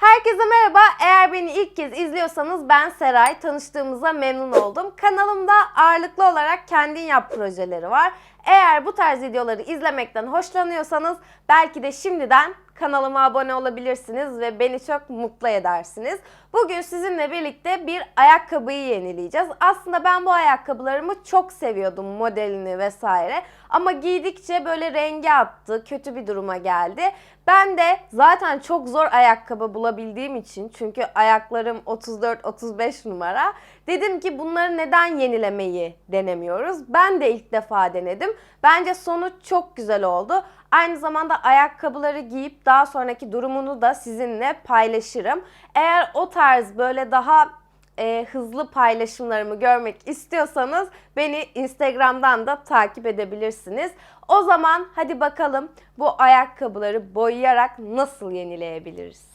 Herkese merhaba. Eğer beni ilk kez izliyorsanız ben Seray. Tanıştığımıza memnun oldum. Kanalımda ağırlıklı olarak kendin yap projeleri var. Eğer bu tarz videoları izlemekten hoşlanıyorsanız belki de şimdiden kanalıma abone olabilirsiniz ve beni çok mutlu edersiniz. Bugün sizinle birlikte bir ayakkabıyı yenileyeceğiz. Aslında ben bu ayakkabılarımı çok seviyordum modelini vesaire. Ama giydikçe böyle rengi attı, kötü bir duruma geldi. Ben de zaten çok zor ayakkabı bulabildiğim için çünkü ayaklarım 34-35 numara. Dedim ki bunları neden yenilemeyi denemiyoruz? Ben de ilk defa denedim. Bence sonuç çok güzel oldu. Aynı zamanda ayakkabıları giyip daha sonraki durumunu da sizinle paylaşırım. Eğer o tarz böyle daha e, hızlı paylaşımlarımı görmek istiyorsanız beni Instagram'dan da takip edebilirsiniz. O zaman hadi bakalım bu ayakkabıları boyayarak nasıl yenileyebiliriz?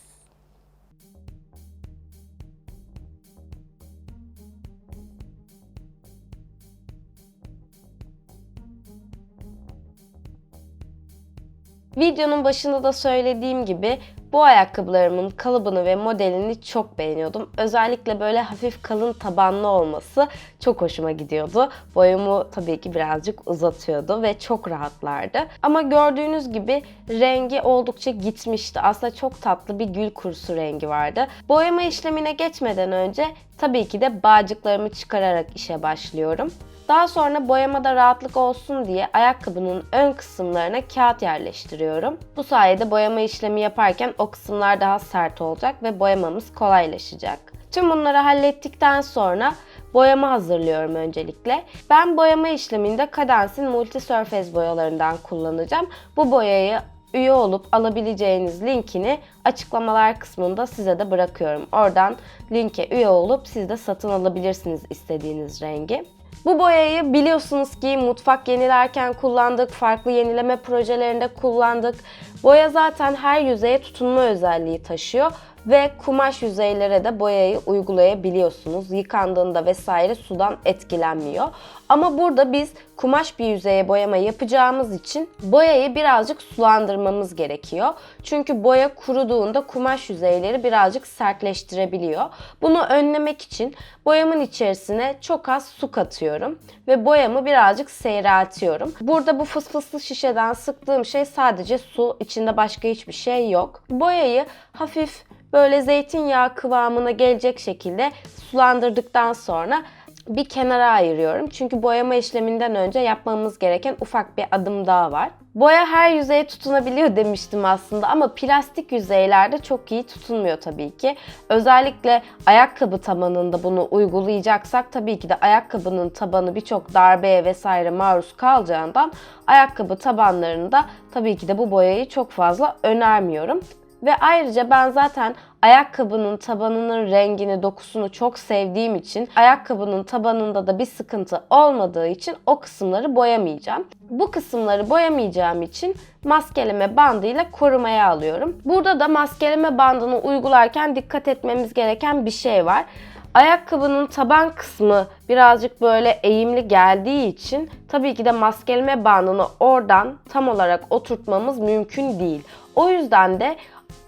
Videonun başında da söylediğim gibi bu ayakkabılarımın kalıbını ve modelini çok beğeniyordum. Özellikle böyle hafif kalın tabanlı olması çok hoşuma gidiyordu. Boyumu tabii ki birazcık uzatıyordu ve çok rahatlardı. Ama gördüğünüz gibi rengi oldukça gitmişti. Aslında çok tatlı bir gül kurusu rengi vardı. Boyama işlemine geçmeden önce tabii ki de bağcıklarımı çıkararak işe başlıyorum. Daha sonra boyamada rahatlık olsun diye ayakkabının ön kısımlarına kağıt yerleştiriyorum. Bu sayede boyama işlemi yaparken o kısımlar daha sert olacak ve boyamamız kolaylaşacak. Tüm bunları hallettikten sonra boyama hazırlıyorum öncelikle. Ben boyama işleminde Cadence'in Multi Surface boyalarından kullanacağım. Bu boyayı üye olup alabileceğiniz linkini açıklamalar kısmında size de bırakıyorum. Oradan linke üye olup siz de satın alabilirsiniz istediğiniz rengi. Bu boyayı biliyorsunuz ki mutfak yenilerken kullandık, farklı yenileme projelerinde kullandık. Boya zaten her yüzeye tutunma özelliği taşıyor ve kumaş yüzeylere de boyayı uygulayabiliyorsunuz. Yıkandığında vesaire sudan etkilenmiyor. Ama burada biz kumaş bir yüzeye boyama yapacağımız için boyayı birazcık sulandırmamız gerekiyor. Çünkü boya kuruduğunda kumaş yüzeyleri birazcık sertleştirebiliyor. Bunu önlemek için boyamın içerisine çok az su katıyorum ve boyamı birazcık seyreltiyorum. Burada bu fısfıslı şişeden sıktığım şey sadece su, içinde başka hiçbir şey yok. Boyayı hafif böyle zeytinyağı kıvamına gelecek şekilde sulandırdıktan sonra bir kenara ayırıyorum. Çünkü boyama işleminden önce yapmamız gereken ufak bir adım daha var. Boya her yüzeye tutunabiliyor demiştim aslında ama plastik yüzeylerde çok iyi tutunmuyor tabii ki. Özellikle ayakkabı tabanında bunu uygulayacaksak tabii ki de ayakkabının tabanı birçok darbeye vesaire maruz kalacağından ayakkabı tabanlarında tabii ki de bu boyayı çok fazla önermiyorum. Ve ayrıca ben zaten ayakkabının tabanının rengini, dokusunu çok sevdiğim için ayakkabının tabanında da bir sıkıntı olmadığı için o kısımları boyamayacağım. Bu kısımları boyamayacağım için maskeleme bandıyla korumaya alıyorum. Burada da maskeleme bandını uygularken dikkat etmemiz gereken bir şey var. Ayakkabının taban kısmı birazcık böyle eğimli geldiği için tabii ki de maskeleme bandını oradan tam olarak oturtmamız mümkün değil. O yüzden de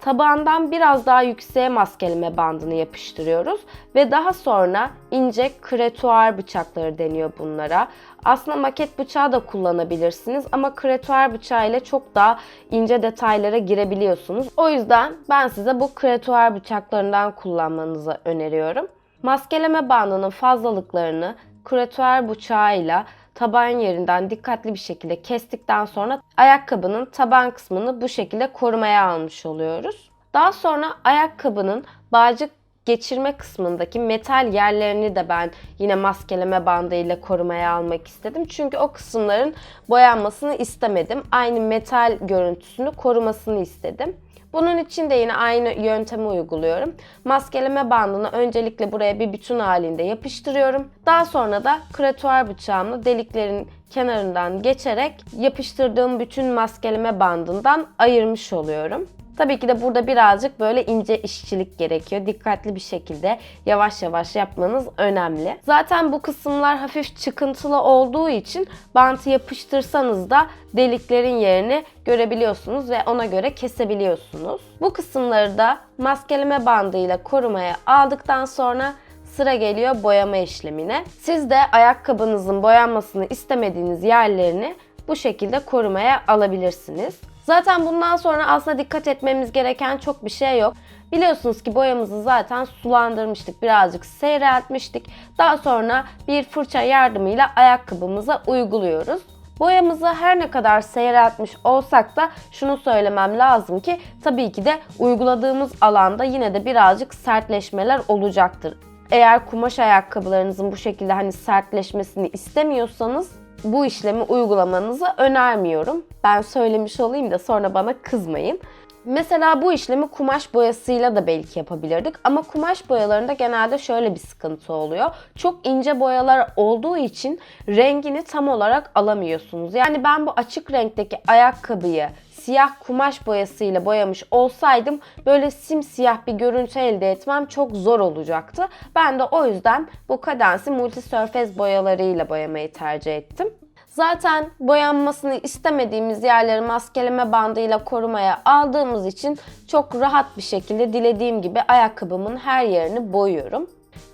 tabandan biraz daha yükseğe maskeleme bandını yapıştırıyoruz ve daha sonra ince kretuar bıçakları deniyor bunlara. Aslında maket bıçağı da kullanabilirsiniz ama kretuar bıçağı ile çok daha ince detaylara girebiliyorsunuz. O yüzden ben size bu kretuar bıçaklarından kullanmanızı öneriyorum. Maskeleme bandının fazlalıklarını kretuar bıçağıyla taban yerinden dikkatli bir şekilde kestikten sonra ayakkabının taban kısmını bu şekilde korumaya almış oluyoruz. Daha sonra ayakkabının bağcık geçirme kısmındaki metal yerlerini de ben yine maskeleme bandı ile korumaya almak istedim. Çünkü o kısımların boyanmasını istemedim. Aynı metal görüntüsünü korumasını istedim. Bunun için de yine aynı yöntemi uyguluyorum. Maskeleme bandını öncelikle buraya bir bütün halinde yapıştırıyorum. Daha sonra da kretuar bıçağımla deliklerin kenarından geçerek yapıştırdığım bütün maskeleme bandından ayırmış oluyorum. Tabii ki de burada birazcık böyle ince işçilik gerekiyor. Dikkatli bir şekilde yavaş yavaş yapmanız önemli. Zaten bu kısımlar hafif çıkıntılı olduğu için bantı yapıştırsanız da deliklerin yerini görebiliyorsunuz ve ona göre kesebiliyorsunuz. Bu kısımları da maskeleme bandıyla korumaya aldıktan sonra sıra geliyor boyama işlemine. Siz de ayakkabınızın boyanmasını istemediğiniz yerlerini bu şekilde korumaya alabilirsiniz. Zaten bundan sonra aslında dikkat etmemiz gereken çok bir şey yok. Biliyorsunuz ki boyamızı zaten sulandırmıştık, birazcık seyreltmiştik. Daha sonra bir fırça yardımıyla ayakkabımıza uyguluyoruz. Boyamızı her ne kadar seyreltmiş olsak da şunu söylemem lazım ki tabii ki de uyguladığımız alanda yine de birazcık sertleşmeler olacaktır. Eğer kumaş ayakkabılarınızın bu şekilde hani sertleşmesini istemiyorsanız bu işlemi uygulamanızı önermiyorum. Ben söylemiş olayım da sonra bana kızmayın. Mesela bu işlemi kumaş boyasıyla da belki yapabilirdik ama kumaş boyalarında genelde şöyle bir sıkıntı oluyor. Çok ince boyalar olduğu için rengini tam olarak alamıyorsunuz. Yani ben bu açık renkteki ayakkabıyı siyah kumaş boyasıyla boyamış olsaydım böyle simsiyah bir görüntü elde etmem çok zor olacaktı. Ben de o yüzden bu Cadence'i Multi Surface boyalarıyla boyamayı tercih ettim. Zaten boyanmasını istemediğimiz yerleri maskeleme bandıyla korumaya aldığımız için çok rahat bir şekilde dilediğim gibi ayakkabımın her yerini boyuyorum.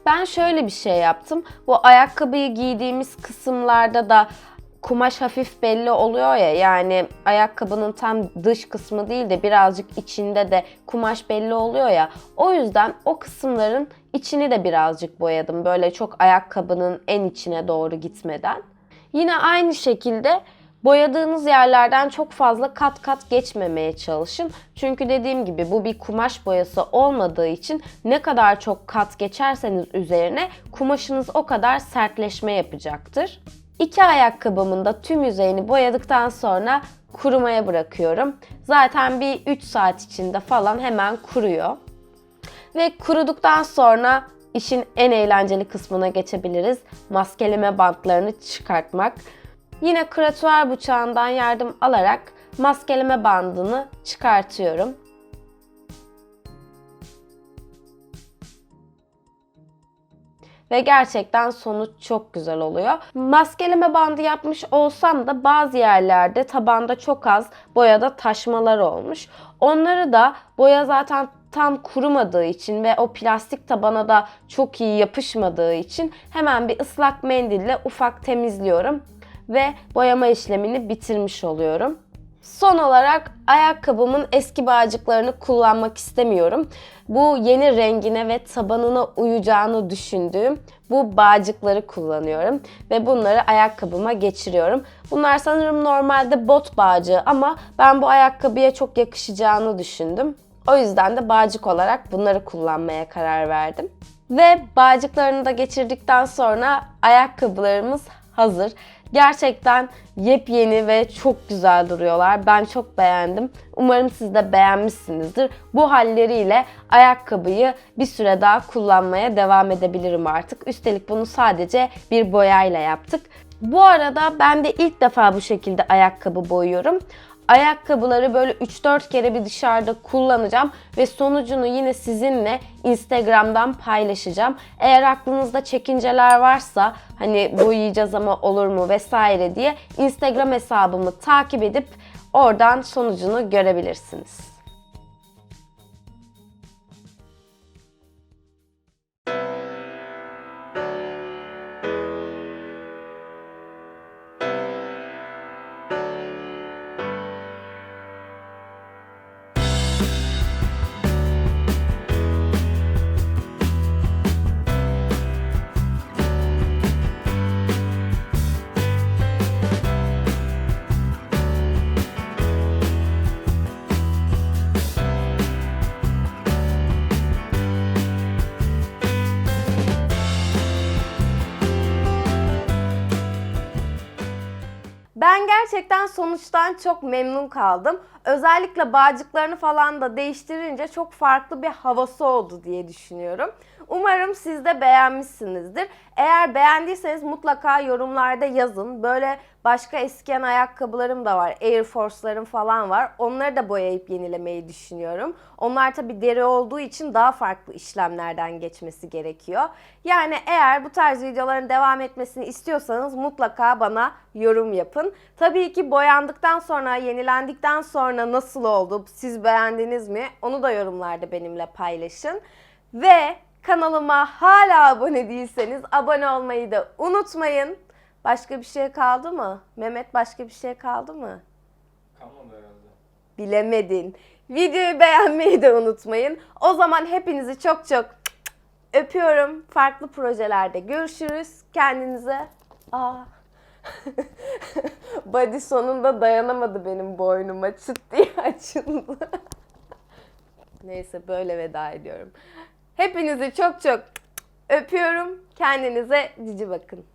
Ben şöyle bir şey yaptım. Bu ayakkabıyı giydiğimiz kısımlarda da kumaş hafif belli oluyor ya yani ayakkabının tam dış kısmı değil de birazcık içinde de kumaş belli oluyor ya. O yüzden o kısımların içini de birazcık boyadım. Böyle çok ayakkabının en içine doğru gitmeden. Yine aynı şekilde boyadığınız yerlerden çok fazla kat kat geçmemeye çalışın. Çünkü dediğim gibi bu bir kumaş boyası olmadığı için ne kadar çok kat geçerseniz üzerine kumaşınız o kadar sertleşme yapacaktır. İki ayakkabımın da tüm yüzeyini boyadıktan sonra kurumaya bırakıyorum. Zaten bir 3 saat içinde falan hemen kuruyor. Ve kuruduktan sonra işin en eğlenceli kısmına geçebiliriz. Maskeleme bantlarını çıkartmak. Yine kratüer bıçağından yardım alarak maskeleme bandını çıkartıyorum. Ve gerçekten sonuç çok güzel oluyor. Maskeleme bandı yapmış olsam da bazı yerlerde tabanda çok az boyada taşmalar olmuş. Onları da boya zaten tam kurumadığı için ve o plastik tabana da çok iyi yapışmadığı için hemen bir ıslak mendille ufak temizliyorum ve boyama işlemini bitirmiş oluyorum. Son olarak ayakkabımın eski bağcıklarını kullanmak istemiyorum. Bu yeni rengine ve tabanına uyacağını düşündüğüm bu bağcıkları kullanıyorum ve bunları ayakkabıma geçiriyorum. Bunlar sanırım normalde bot bağcığı ama ben bu ayakkabıya çok yakışacağını düşündüm. O yüzden de bağcık olarak bunları kullanmaya karar verdim. Ve bağcıklarını da geçirdikten sonra ayakkabılarımız hazır. Gerçekten yepyeni ve çok güzel duruyorlar. Ben çok beğendim. Umarım siz de beğenmişsinizdir. Bu halleriyle ayakkabıyı bir süre daha kullanmaya devam edebilirim artık. Üstelik bunu sadece bir boyayla yaptık. Bu arada ben de ilk defa bu şekilde ayakkabı boyuyorum ayakkabıları böyle 3-4 kere bir dışarıda kullanacağım ve sonucunu yine sizinle Instagram'dan paylaşacağım. Eğer aklınızda çekinceler varsa hani boyayacağız ama olur mu vesaire diye Instagram hesabımı takip edip oradan sonucunu görebilirsiniz. Gerçekten sonuçtan çok memnun kaldım. Özellikle bağcıklarını falan da değiştirince çok farklı bir havası oldu diye düşünüyorum. Umarım siz de beğenmişsinizdir. Eğer beğendiyseniz mutlaka yorumlarda yazın. Böyle başka eskiyen ayakkabılarım da var. Air Force'larım falan var. Onları da boyayıp yenilemeyi düşünüyorum. Onlar tabii deri olduğu için daha farklı işlemlerden geçmesi gerekiyor. Yani eğer bu tarz videoların devam etmesini istiyorsanız mutlaka bana yorum yapın. Tabii ki boyandıktan sonra, yenilendikten sonra nasıl oldu? Siz beğendiniz mi? Onu da yorumlarda benimle paylaşın. Ve kanalıma hala abone değilseniz abone olmayı da unutmayın. Başka bir şey kaldı mı? Mehmet başka bir şey kaldı mı? Kalmadı herhalde. Bilemedin. Videoyu beğenmeyi de unutmayın. O zaman hepinizi çok çok öpüyorum. Farklı projelerde görüşürüz. Kendinize... Aa. Body sonunda dayanamadı benim boynuma. Çıt diye açıldı. Neyse böyle veda ediyorum. Hepinizi çok çok öpüyorum. Kendinize cici bakın.